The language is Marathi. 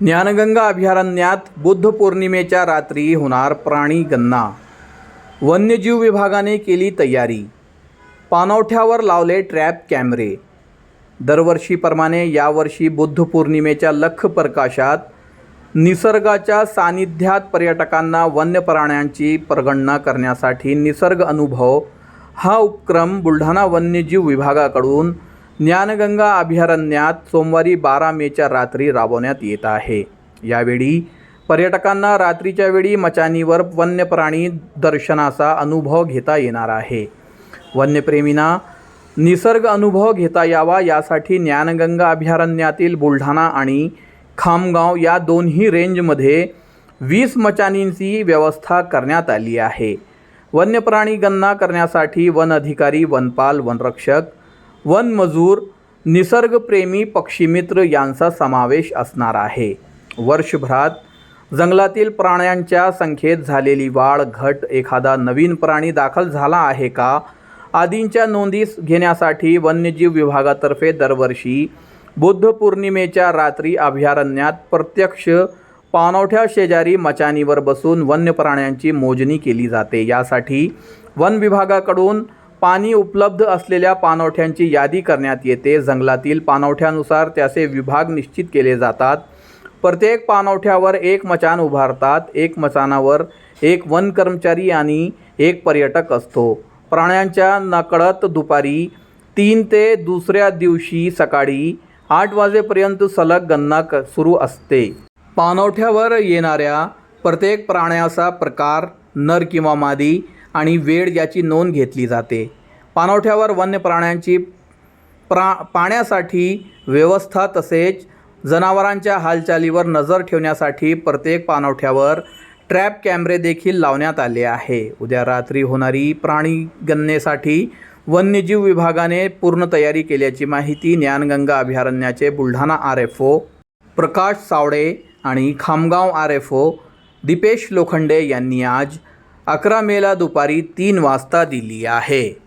ज्ञानगंगा अभयारण्यात बुद्ध पौर्णिमेच्या रात्री होणार प्राणीगणना वन्यजीव विभागाने केली तयारी. पानवठ्यावर लावले ट्रॅप कॅमेरे. दरवर्षीप्रमाणे यावर्षी बुद्ध पौर्णिमेच्या लख प्रकाशात निसर्गाच्या सानिध्यात पर्यटकांना वन्य प्राण्यांची परगणना करण्यासाठी निसर्ग अनुभव हा उपक्रम बुलढाणा वन्यजीव विभागाकडून ज्ञानगंगा अभयारण्यात सोमवारी बारा मेच्या रात्री राबवण्यात येत आहे. यावेळी पर्यटकांना रात्रीच्या वेळी मचानीवर वन्य प्राणी दर्शनाचा अनुभव घेता येणार आहे. वन्यप्रेमींना निसर्ग अनुभव घेता यावा यासाठी ज्ञानगंगा अभयारण्यातील बुलढाणा आणि खामगाव या दोन्ही रेंजमध्ये वीस मचानींची व्यवस्था करण्यात आली आहे. वन्यप्राणी गणना करण्यासाठी वन अधिकारी वनपाल वनरक्षक वनमजूर निसर्गप्रेमी पक्षीमित्र यांचा समावेश असणार आहे. वर्षभरात जंगलातील प्राण्यांच्या संख्येत झालेली वाढ घट एखादा नवीन प्राणी दाखल झाला आहे का? आदींच्या नोंदी घेण्यासाठी वन्यजीव विभागातर्फे दरवर्षी बुद्ध पौर्णिमेच्या रात्री अभयारण्यात प्रत्यक्ष पाणवठ्या शेजारी मचानीवर बसून वन्य प्राण्यांची मोजणी केली जाते. यासाठी वन विभागाकडून पाणी उपलब्ध असलेल्या पाणवठ्यांची यादी करण्यात येते. जंगलातील पाणवठ्यानुसार त्याचे विभाग निश्चित केले जातात. प्रत्येक पाणवठ्यावर एक मचान उभारतात. एक मचानावर एक वन कर्मचारी आणि एक पर्यटक असतो. प्राण्यांच्या नकळत दुपारी तीन ते दुसऱ्या दिवशी सकाळी आठ वाजेपर्यंत सलग गणना क सुरू असते. पाणवठ्यावर येणाऱ्या प्रत्येक प्राण्याचा प्रकार नर किंवा मादी आणि वेळ याची नोंद घेतली जाते. पाणवठ्यावर वन्य प्राण्यांची प्रा पाण्यासाठी व्यवस्था तसेच जनावरांच्या हालचालीवर नजर ठेवण्यासाठी प्रत्येक पाणवठ्यावर ट्रॅप कॅमेरे देखील लावण्यात आले आहे. उद्या रात्री होणारी प्राणी गणनेसाठी वन्यजीव विभागाने पूर्ण तयारी केल्याची माहिती Dnyanganga अभयारण्याचे Buldhana R F O Prakash Sawade आणि Khamgaon R F O Dipesh Lokhande यांनी आज अकरा मेला दुपारी तीन वाजता दिली आहे.